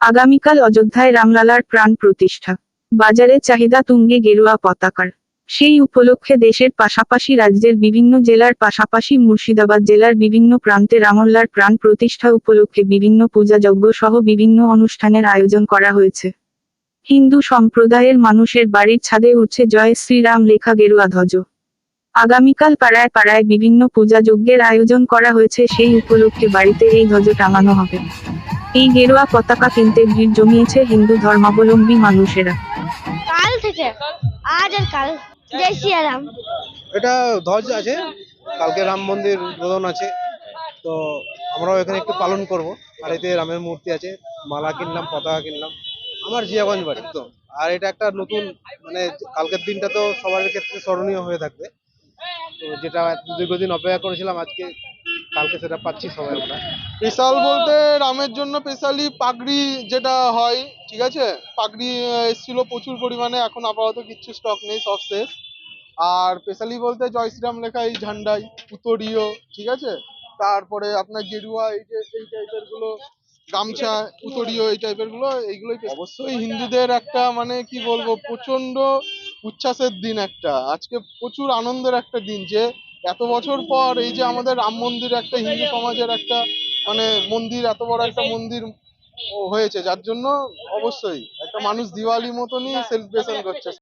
আগামীকাল অযোধ্যায় রামলালার প্রাণ প্রতিষ্ঠা। বাজারে চাহিদা তুঙ্গে গেরুয়া পতাকার। সেই উপলক্ষে দেশের পাশাপাশি রাজ্যের বিভিন্ন জেলার পাশাপাশি মুর্শিদাবাদ জেলার বিভিন্ন প্রান্তে রামল্লার প্রাণ প্রতিষ্ঠা উপলক্ষে বিভিন্ন পূজাযজ্ঞ সহ বিভিন্ন অনুষ্ঠানের আয়োজন করা হয়েছে। হিন্দু সম্প্রদায়ের মানুষের বাড়ির ছাদে উঠছে জয় শ্রীরাম লেখা গেরুয়া ধ্বজ। আগামীকাল পাড়ায় পাড়ায় বিভিন্ন পূজা যজ্ঞের আয়োজন করা হয়েছে সেই উপলক্ষে বাড়িতে এই ধ্বজ টাঙানো হবে। এই গেরুয়া পতাকা কিনতে ভিড় জমিয়েছে হিন্দু ধর্মাবলম্বী মানুষেরা। কাল থেকে আজ আর কাল জয় সিয়ারাম এটা ধ্বজ আছে কালকে রাম মন্দির উদ্বোধন আছে তো আমরাও এখানে একটু পালন করব। বাড়িতে রামের মূর্তি আছে মালা কিনলাম পতাকা কিনলাম। আমার জিয়াগঞ্জ বাড়ি তো আর এটা একটা নতুন মানে কালকের দিনটা তো সবার ক্ষেত্রে স্মরণীয় হয়ে থাকবে। তো যেটা এত দীর্ঘদিন অপেক্ষা করেছিলাম আজকে কালকে সেটা পাচ্ছি সবাই আমরা। স্পেশাল বলতে রামের জন্য স্পেশালি পাগড়ি যেটা হয় ঠিক আছে? পাগড়ি এসেছিল প্রচুর পরিমাণে এখন আপাতত কিচ্ছু স্টক নেই সব শেষ। আর স্পেশালি বলতে জয় শ্রীরাম লেখা এই ঝান্ডাই উত্তরীয় ঠিক আছে? তারপরে আপনার গেরুয়া এই যে এই টাইপেরগুলো গামছা উত্তরীয় এই টাইপেরগুলো এইগুলোই অবশ্যই হিন্দুদের একটা মানে কি বলব প্রচণ্ড উচ্ছ্বাসের দিন একটা। আজকে প্রচুর আনন্দের একটা দিন যে এত বছর পর এই যে আমাদের রাম মন্দির একটা, হিন্দু সমাজের একটা মানে মন্দির, এত বড় একটা মন্দির হয়েছে। যার জন্য অবশ্যই একটা মানুষ দিওয়ালি মতনই সেলিব্রেশন করছে।